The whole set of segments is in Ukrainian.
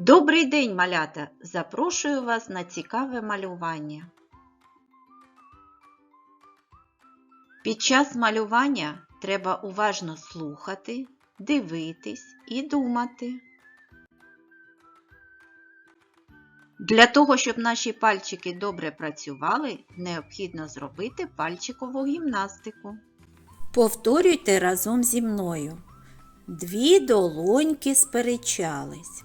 Добрий день, малята! Запрошую вас на цікаве малювання. Під час малювання треба уважно слухати, дивитись і думати. Для того, щоб наші пальчики добре працювали, необхідно зробити пальчикову гімнастику. Повторюйте разом зі мною. Дві долоньки сперечались.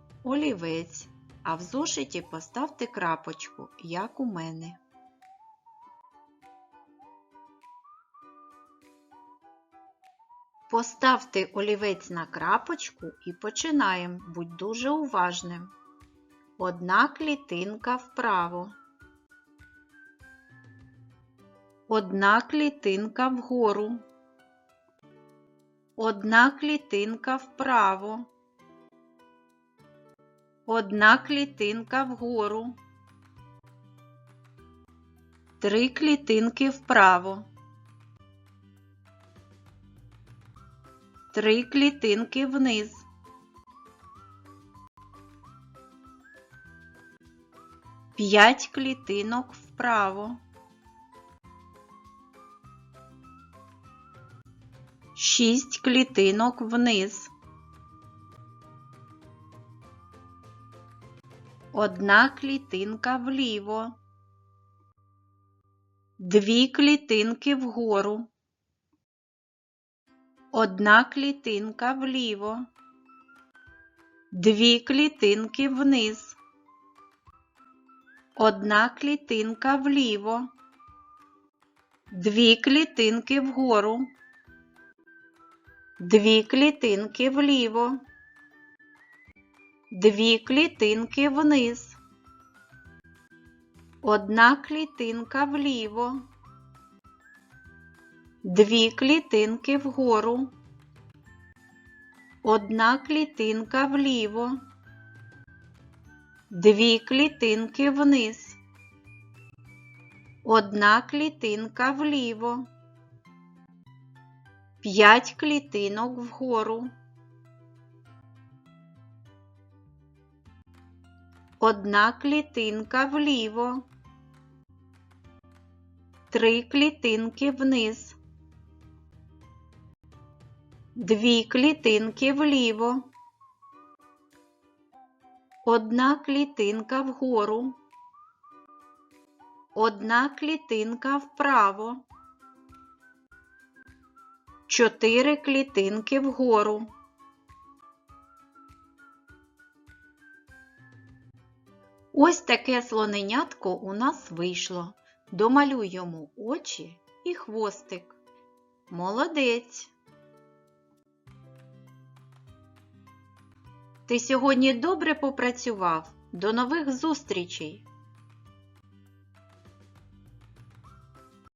олівець, а в зошиті поставте крапочку, як у мене. Поставте олівець на крапочку і починаємо. Будь дуже уважним. Одна клітинка вправо. Одна клітинка вгору. Одна клітинка вправо. Одна клітинка вгору. Три клітинки вправо. Три клітинки вниз. П'ять клітинок вправо. Шість клітинок вниз. Одна клітинка вліво. Дві клітинки вгору. Одна клітинка вліво. Дві клітинки вниз. Одна клітинка вліво. Дві клітинки вгору. Дві клітинки вліво. Дві клітинки вниз. Одна клітинка вліво. Дві клітинки вгору. Одна клітинка вліво. Дві клітинки вниз. Одна клітинка вліво. П'ять клітинок вгору. Одна клітинка вліво. Три клітинки вниз. Дві клітинки вліво. Одна клітинка вгору. Одна клітинка вправо. Чотири клітинки вгору. Ось таке слоненятко у нас вийшло. Домалюй йому очі і хвостик. Молодець. Ти сьогодні добре попрацював. До нових зустрічей!